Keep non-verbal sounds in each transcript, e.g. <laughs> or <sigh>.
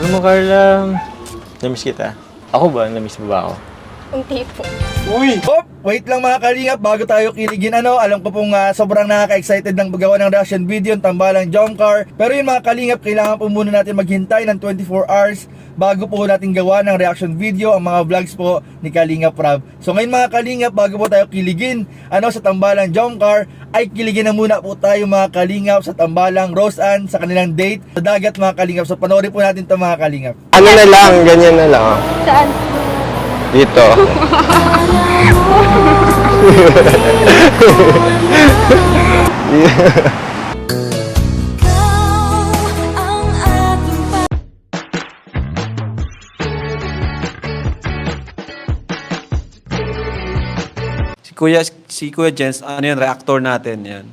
Alam mo, Carla, namiss kita. Ako ba? Namiss mo ba ako? Hindi po. Uy! Hop! Wait lang mga kalingap bago tayo kiligin ano. Alam ko pong ah, sobrang nakaka-excited ng magawa ng reaction video ng tambalang jump car. Pero yun mga kalingap, kailangan po muna natin maghintay ng 24 hours bago po natin gawa ng reaction video ang mga vlogs po ni Kalingap Rob. So ngayon mga kalingap, bago po tayo kiligin ano sa tambalang jump car, ay kiligin na muna po tayo mga kalingap sa tambalang Rose Ann sa kanilang date sa dagat mga kalingap. So panoorin po natin ito mga kalingap. Ano na lang, ganyan na lang. Saan? Dito. <laughs> Si Kuya, si Kuya Jens, ano yun, reactor natin yan.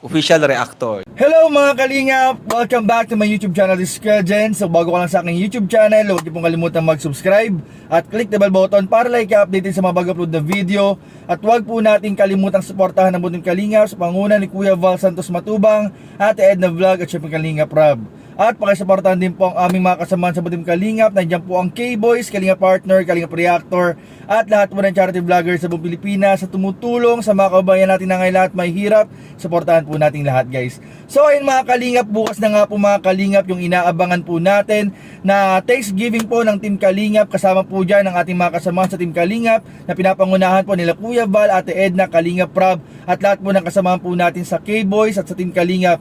Official reactor. Hello mga kalingap! Welcome back to my YouTube channel, this is Kuya Jen. So bago ka lang sa aking YouTube channel, huwag niyo pong kalimutan mag-subscribe at click the bell button para like updated sa mga bago-upload na video. At huwag po natin kalimutang suportahan ang buting kalingap sa panguna ni Kuya Val Santos Matubang, Ate Edna Vlog at syempre Kalingap Rob. At pakisuportahan din po ang aming mga kasamahan sa Butim Kalingap. Nandiyan po ang K-Boys, Kalingap Partner, Kalingap Reactor, at lahat po ng charity vloggers sa buong Pilipinas sa tumutulong sa mga kabayan natin na ngayon lahat may hirap. Suportahan po natin lahat guys. So ayun mga Kalingap, bukas na nga po mga Kalingap yung inaabangan po natin na Thanksgiving po ng Team Kalingap. Kasama po dyan ang ating mga kasamahan sa Team Kalingap na pinapangunahan po nila Kuya Val, Ate Edna, Kalingap Rob at lahat po ng kasamahan po natin sa K-Boys at sa Team Kalingap.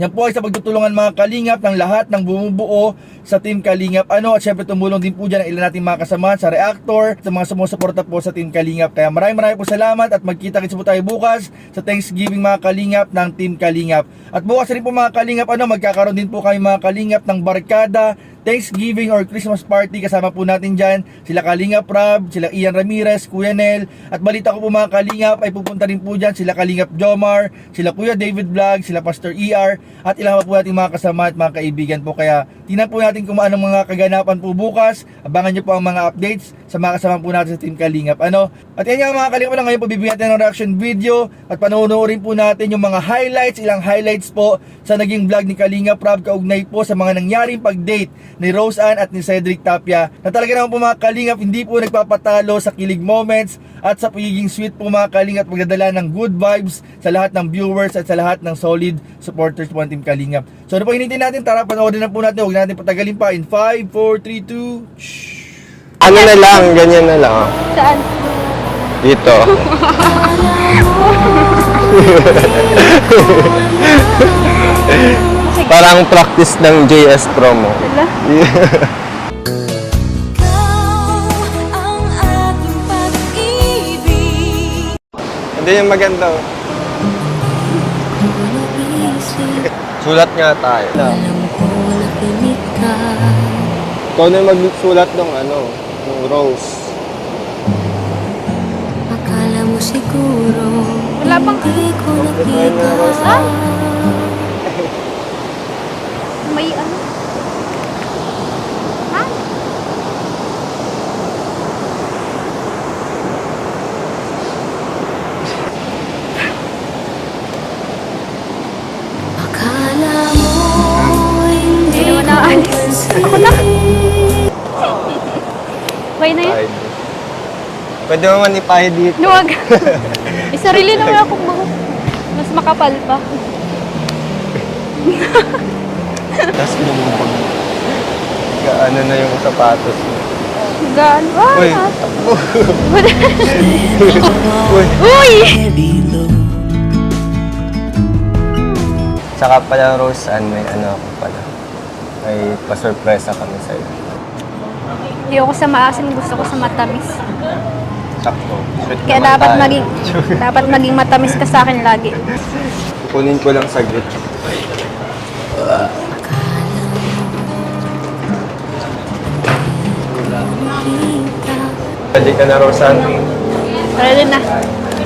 Yan po ay sa pagtutulungan mga kalingap ng lahat ng bumubuo sa Team Kalingap. Ano, at syempre tumulong din po dyan ang ilan nating mga kasamahan sa Reactor, sa mga sumusuporta po sa Team Kalingap. Kaya maraming maraming po salamat at magkita-kits po tayo bukas sa Thanksgiving mga kalingap ng Team Kalingap. At bukas rin po mga kalingap, ano, magkakaroon din po kami mga kalingap ng barkada Thanksgiving or Christmas party kasama po natin dyan sila Kalingap Rob, sila Ian Ramirez, Kuya Nel at balita ko po mga Kalingap ay pupunta rin po dyan sila Kalingap Jomar, sila Kuya David Vlog, sila Pastor ER at ilang pa po natin mga kasama at mga kaibigan po. Kaya tingnan po natin kung anong mga kaganapan po bukas. Abangan nyo po ang mga updates sa mga kasama po natin sa Team Kalingap. Ano? At yan nga mga Kalingap ano, ngayon po bibigyan natin ng reaction video at panoorin po natin yung mga highlights ilang highlights po sa naging vlog ni Kalingap Rob kaugnay po sa mga nangyaring pag-date ni Rose Ann at ni Cedric Tapia na talaga naman po mga kalingap hindi po nagpapatalo sa kilig moments at sa pagiging sweet po mga kalingap magdadala ng good vibes sa lahat ng viewers at sa lahat ng solid supporters po ng Team Kalingap. So ano pa hinintay natin? Tara panoorin na po natin. Huwag natin patagalin pa. In 5, 4, 3, 2, shh. Ano na lang, ganyan na lang. oh. Saan? Dito. <laughs> <laughs> Parang practice ng JS promo. Wala. Hindi yung maganda. oh. Sulat nga tayo. Ikaw na yung magsulat ng ano, ng rose. Akala mo siguro Wala bang... Hindi ko nakita Okay na yun? Pwede mo man ipahid dito. Luwag. <laughs> May sarili naman akong buhok. Mas makapal pa. Tapos lumubog. Ano na yung sapatos mo. Gaan. Ah, <laughs> Uy. Uy. Uy! Saka pala Rose, Ann, may ano ako pala. May pa-surpresa kami sa'yo. Hindi ako sa maasim. Gusto ko sa matamis. Sakto. Kaya naman dapat tayo. maging dapat maging matamis ka sa akin lagi. Kunin ko lang saglit. Pwede ka na, Rosan. Ready na.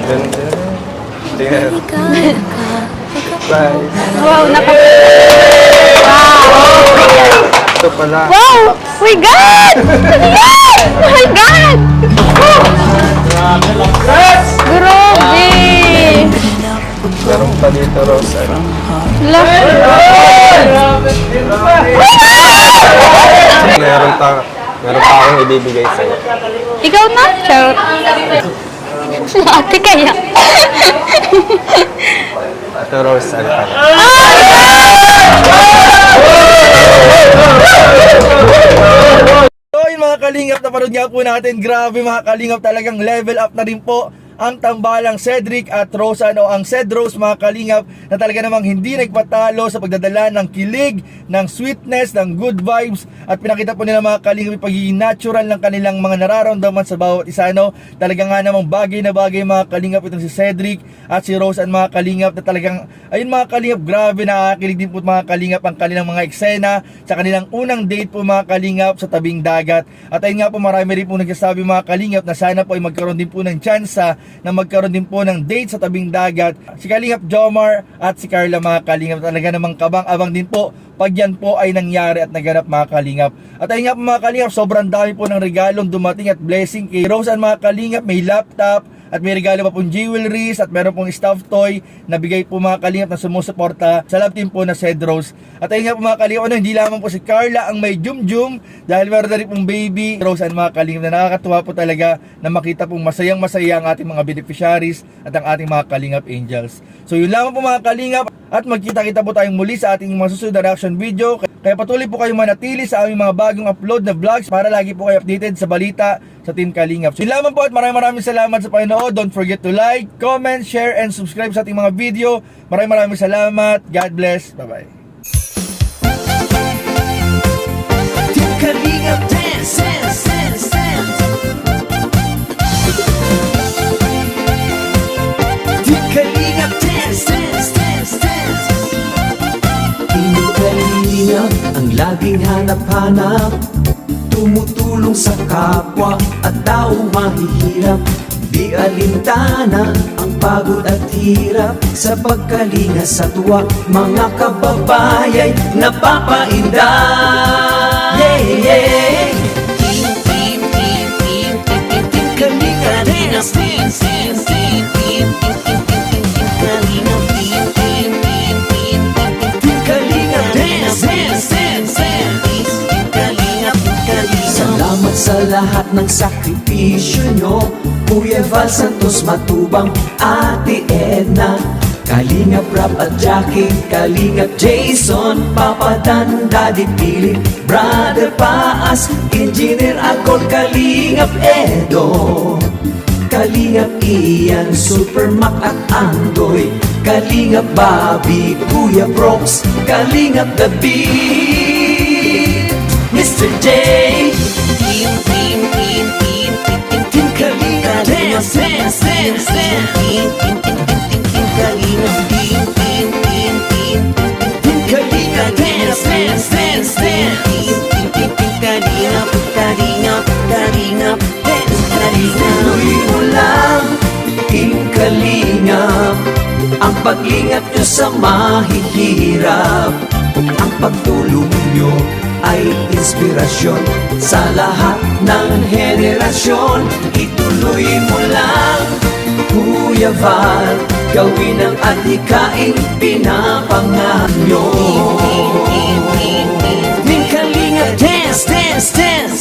Dun, dun. Tingnan. Bye. Wow, naka... Wow! Ito pala. Wow! Oh my God! Yan? Oh my God! Grabe! Meron pa dito. Love. meron pa, meron pa akong ibibigay sa'yo. Ikaw na? Char. Ate kaya. Ito, Rose, ano pala. So yun mga kalingap, napanood nga po natin, grabe mga kalingap talagang level up na rin po ang tambalang Cedric at Rosan o ang Cedros mga kalingap na talaga namang hindi nagpatalo sa pagdadala ng kilig, ng sweetness, ng good vibes at pinakita po nila mga kalingap yung pagiging natural ng kanilang mga nararamdaman sa bawat isa no. Talaga nga namang bagay na bagay mga kalingap itong si Cedric at si Rosan mga kalingap na talagang ayun mga kalingap grabe nakakakilig din po mga kalingap ang kanilang mga eksena sa kanilang unang date po mga kalingap sa tabing dagat at ayun nga po marami rin po nagsasabi mga kalingap na sana po ay magkaroon din po ng tsansa na magkaroon din po ng date sa tabing dagat. Si Kalingap Jomar at si Carla mga kalingap. Talaga namang kabang-abang din po pag yan po ay nangyari at naganap mga kalingap. At ayun nga po mga kalingap, sobrang dami po ng regalong dumating at blessing kay Rose and mga kalingap, may laptop, at may regalo pa pong jewelries at meron pong stuffed toy na bigay po mga kalingap na sumusuporta sa love team po na Cedros. At ayun nga po mga kalingap, ano, hindi lamang po si Carla ang may jum-jum dahil meron na rin pong baby Rose and mga kalingap na nakakatuwa po talaga na makita pong masayang masaya ang ating mga beneficiaries at ang ating mga kalingap angels. So yun lamang po mga kalingap at magkita-kita po tayong muli sa ating mga susunod na reaction video. Kaya patuloy po kayong manatili sa aming mga bagong upload na vlogs para lagi po kayo updated sa balita sa Team Kalingap. So yun lamang po at maraming maraming salamat sa panonood. Don't forget to like, comment, share, and subscribe sa ating mga video. Maraming maraming salamat. God bless. Bye-bye. Kalingap dance, dance, dance, dance. Di kalingap dance, dance, dance, dance. Di kalingap ang laging hanap-hanap Tumutulong sa kapwa at tao mahihirap. Di alintana ang pagod at hirap. Sa pagkalinga sa tuwa Mga kababayay napapainda sa lahat ng sakripisyo nyo Kuya Val Santos Matubang, Ate Edna Kalingap Rap at Jackie, Kalingap Jason Papa Dan, Daddy Pili, Brother Paas Engineer Akol, Kalingap Edo Kalingap Ian, Super Mac at Andoy Kalingap Bobby, Kuya Brox Kalingap The Mr. J Team, team, team, team, team, team Kalingap Team, team, team, team, team, team Kalingap Dance, dance, dance, dance Team, team, team, team Kalingap, Kalingap, Kalingap Dance, Kalingap Tuloy mo lang Team Kalingap Ang pag-ingat nyo sa mahihirap Ang pagtulong nyo ay inspirasyon Sa lahat ng henerasyon Tuloy mo lang, Kuya Val. Gawin ang adhikaing pinapangarap nyo. Ning dance, dance, dance.